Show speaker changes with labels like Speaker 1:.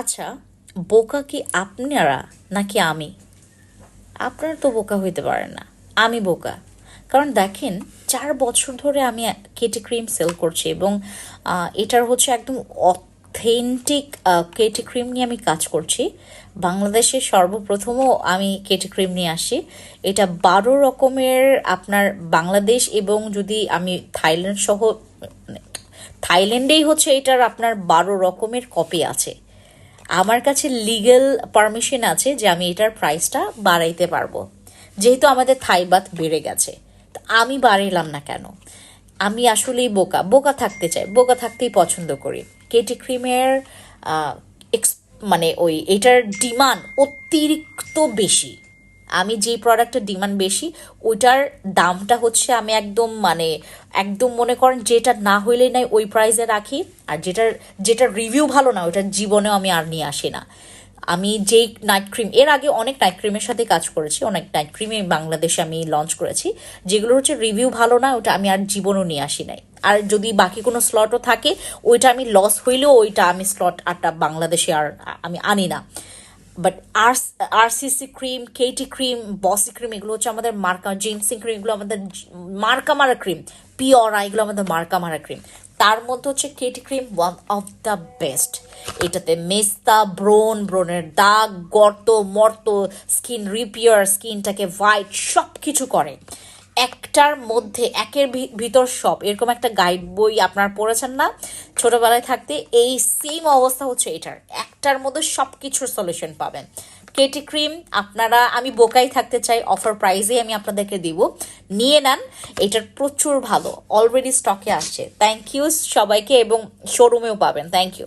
Speaker 1: আচ্ছা বোকা কি আপনারা নাকি আমি? আপনারা তো বোকা হইতে পারেন না, আমি বোকা। কারণ দেখেন, চার বছর ধরে আমি কেটে ক্রিম সেল করছি এবং এটার হচ্ছে একদম অথেন্টিক কেটে ক্রিম নিয়ে আমি কাজ করছি। বাংলাদেশে সর্বপ্রথমও আমি কেটে ক্রিম নিয়ে আসি। এটা বারো রকমের আপনার বাংলাদেশ এবং যদি আমি থাইল্যান্ড সহ মানে থাইল্যান্ডেই হচ্ছে এটার আপনার বারো রকমের কপি আছে। আমার কাছে লিগেল পারমিশন আছে যে আমি এটার প্রাইসটা বাড়াইতে পারব। যেহেতু আমাদের থাই থাইবাত বেড়ে গেছে। তো আমি বাড়াইলাম না কেন? আমি আসলেই বোকা। বোকা থাকতে চাই। বোকা থাকতেই পছন্দ করি। কেটি ক্রিমের মানে ওই এটার ডিমান্ড অতিরিক্ত বেশি। আমি যে প্রোডাক্টের ডিমান্ড বেশি, ওইটার দামটা হচ্ছে আমি একদম মানে একদম মনে করেন যেটা না হইলেই নাই ওই প্রাইসে রাখি। আর যেটার যেটার রিভিউ ভালো না, ওইটার জীবনেও আমি আর নিয়ে আসি না। আমি যেই নাইট ক্রিম এর আগে অনেক নাইট ক্রিমের সাথে কাজ করেছি, অনেক নাইট ক্রিমে বাংলাদেশে আমি লঞ্চ করেছি। যেগুলো হচ্ছে রিভিউ ভালো না, ওটা আমি আর জীবনও নিয়ে আসি নাই। আর যদি বাকি কোনো স্লটও থাকে, ওইটা আমি লস হইলেও ওইটা আমি স্লট আরটা বাংলাদেশে আর আমি আনি না। বাট আর আরসিসি ক্রিম কেটি ক্রিম বসি ক্রিম এগুলো হচ্ছে আমাদের মার্কা জিনসিং ক্রিম এগুলো আমাদের মার্কা মারা ক্রিম পিওরা এগুলো আমাদের মার্কা মারা ক্রিম তার মধ্যে হচ্ছে KT cream one of the best এটাতে মেস্তা, ব্রোন, ব্রোনের দাগ, গর্ত, মর্ত, স্কিন রিপিয়ার স্কিনটাকে হোয়াইট সব কিছু করে। একটার মধ্যে, একের ভিতর সব। এরকম একটা গাইড বই আপনার পড়েছেন না? ছোটবেলায় থাকতে এই সেম অবস্থা হচ্ছে এটার। একটার মধ্যে সব কিছুর সলিউশন পাবেন। কেটি ক্রিম আপনারা, আমি বোকাই থাকতে চাই অফার প্রাইজে আমি আপনাদেরকে দিব। নিয়ে নেন, এটার প্রচুর ভালো। অলরেডি স্টকে আসছে। থ্যাংক ইউ সবাইকে এবং শোরুমেও পাবেন। Thank you